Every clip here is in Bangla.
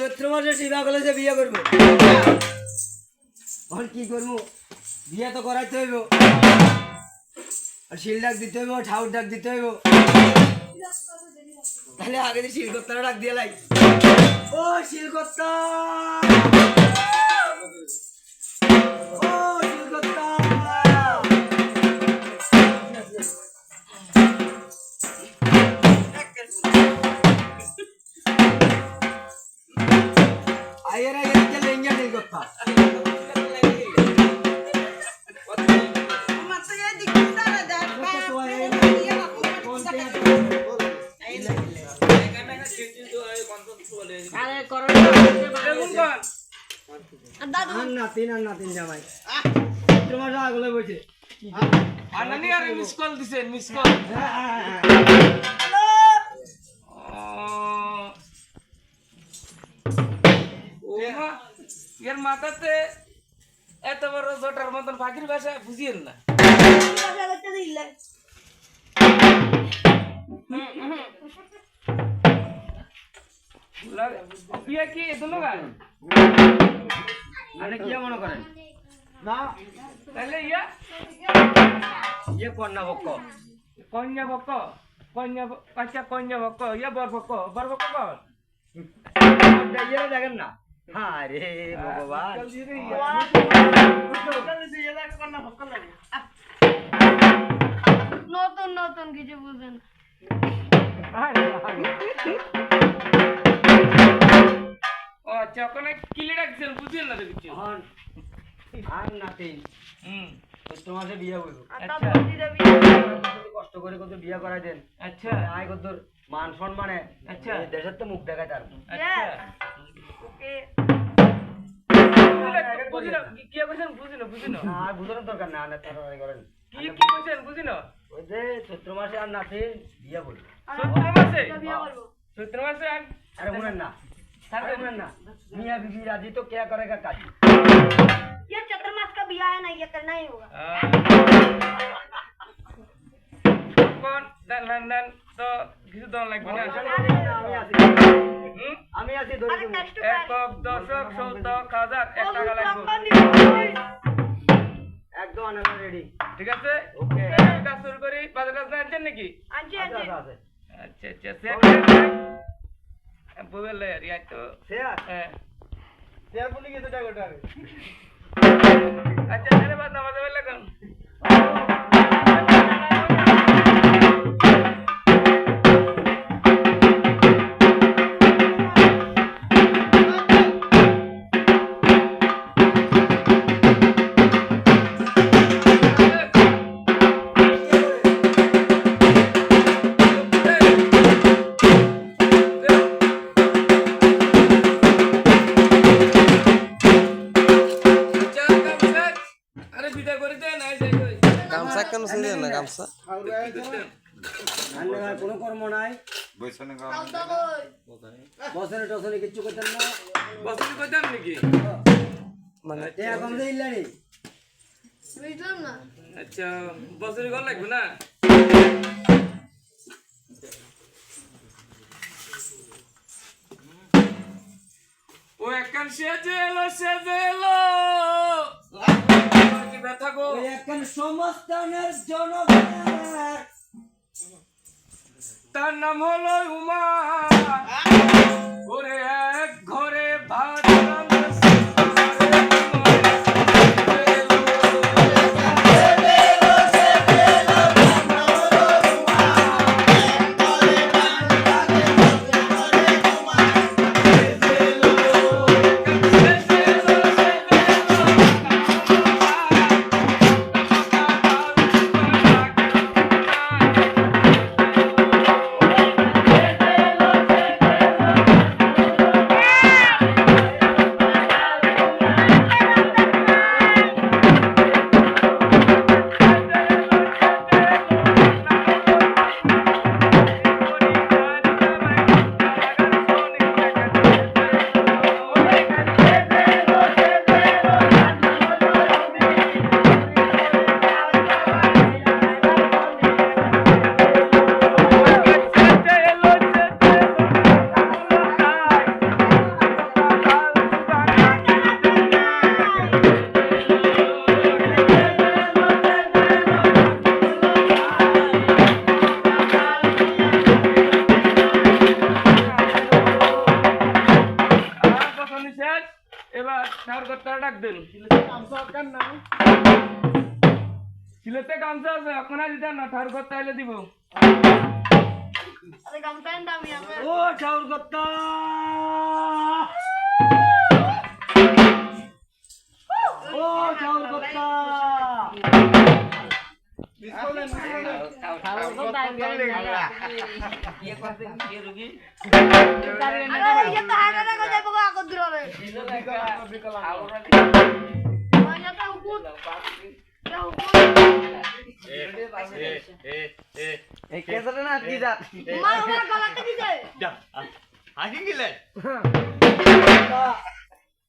যে বিয়ে করব। আর কি করব? বিয়ে তো করাইতে হইব। আর শিল ডাক দিতে হইব ঠাউর ডাক দিতে হইব। তাহলে আগে শিলকর্তারা ডাক দিয়ে লাই। ও শিলকর্তা আর নাতিন আর নাতিন জামাই। তোমার আগলে বসে। আনানি আর মিস কল দিছেন মিস কল এর মাথাতে এত বড় জটার মতন ফাঁকির ভাষা বুঝিয়েন না। ইয়া কি এদুনো গান আরে কি মনে করেন? তাহলে ইয়া? ইয়ে কন্যা বক্ক কন্যা বক কন্যা আচ্ছা কন্যা বক ইয়া বর বক বর বক কর। ইয়ে দেখেন না? আরে ভগবান। নতুন নতুন কিছু বুঝেন। আচ্ছা ওখানে কিলি রাখছেন বুঝছেন না কিছু? এখন আর নাতিন হুম। মাসে বিয়ে হইব। আচ্ছা। কষ্ট করে কত বিয়ে করাই দেন। আচ্ছা। আয় কত মান সম্মানে। আচ্ছা। দেশের তো মুখ দেখায় তার। আচ্ছা। বুঝিল কি কি কইছেন? বুঝিল বুঝিল আর বুঝানোর দরকার না করেন। কি কি কইছেন? বুঝিল ওই যে চৈত্র মাসে আর নাতিন বিয়ে বলি চৈত্র মাসে? চৈত্র মাসে আর আরে শুনেন না। আরে শুনেন না মিয়া বিবি রাজি তো क्या करेगा काजी ये चतुर्मास का बिया है ना ये करना ही होगा কোন দেন দেন দেন তো কিছু দন লাগবে না আমি আছি হুম আমি আছি ধরে अरे দেবো। टेस्ट একক দশক সৌতক হাজার এক টাকা লাগবে একদম আনা রেডি ঠিক আছে ওকে কাজ শুরু করি বাজার কাজ আনছেন নাকি आंटी আচ্ছা आंटी আচ্ছা আছে আচ্ছা আচ্ছা সে বলে রিয়া তো। সে আর হ্যাঁ। আর বলি গেছে টাকাটা আচ্ছা আরে বাদ নামাজ হবে লাগান কোনো কর্ম নাই বছরে টসরে কিচ্ছু না বসুন নাকি মানে এখন যে আচ্ছা লাগবে না ও একখান সেজে এলো সেজে এলো আমার কি ব্যথা গো। এখন সমস্তানের জনগণের। তার নাম হলো উমা। ওরে লোকটা ডাক সিলেতে গামছা আছে এখন আর দিতে না ঠার করতে হলে দিব ও ঠাউর করতা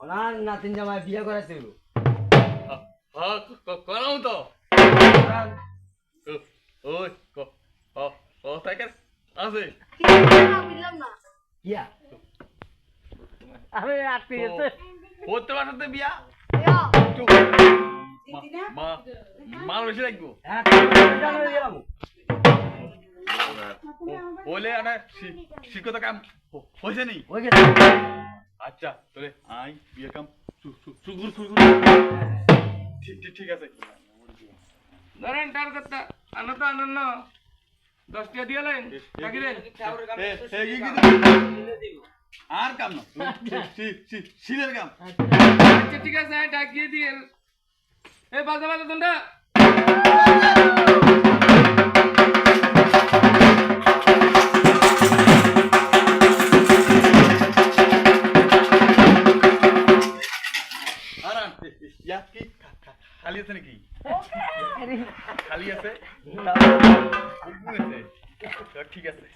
ওনার নাতিন জামাই বিয়ে হইব করাও তো ওই আছে। ইয়া। আরে আটকে গেছে ওর তোমার সাথে বিয়া? মা মাল বেশি লাগবো। ওলে আনা শিক্ষত কাম হয়েছে নেই আচ্ছা তোলে আই বিয়ে কাম সুগুর সুগুর ঠিক ঠিক ঠিক আছে। ধরেন তার কথা আনা তো আনান না দশ টাকা দিয়ে লেন রাখি দেন। এ, এ, আর কাম না। শিলের কাম আচ্ছা ঠিক আছে ডাকিয়ে দিয়ে এই বাজে বাজে তোমরা। এ, এ, খালি আছে নাকি? খালি আছে? ঠিক আছে।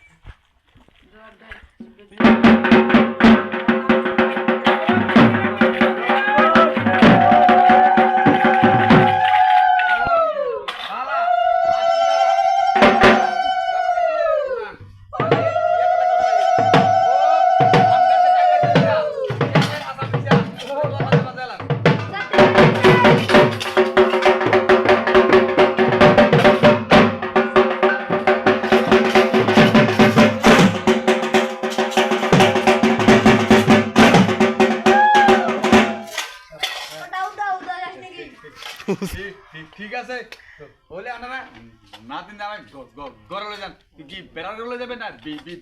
ঠিক আছে। হলে আপনারা না। দিন আমার ঘরে যান। কি বেড়ার লয়ে যাবেন না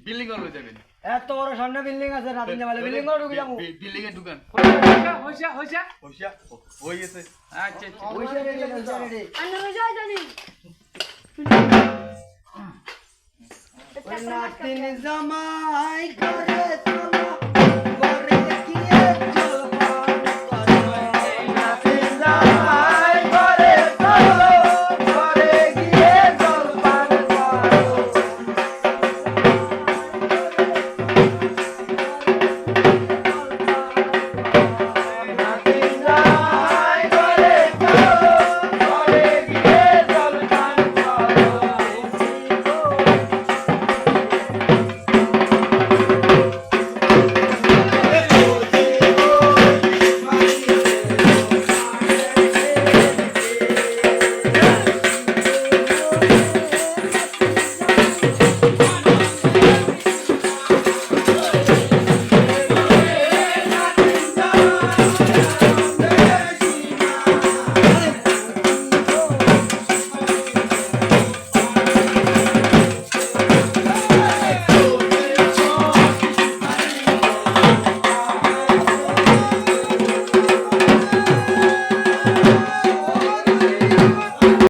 বিল্ডিং লয়ে যাবেন এত বড় সামনে বিল্ডিং আছে না দিন যাবে মানে বিল্ডিং ঘরে ঢুকে যাব। বিল্ডিং এ ঢুকান। হইছে হইছে হইছে হই গেছে। আচ্ছা হইছে রেডি জানি নাতিন জামাই করে চলে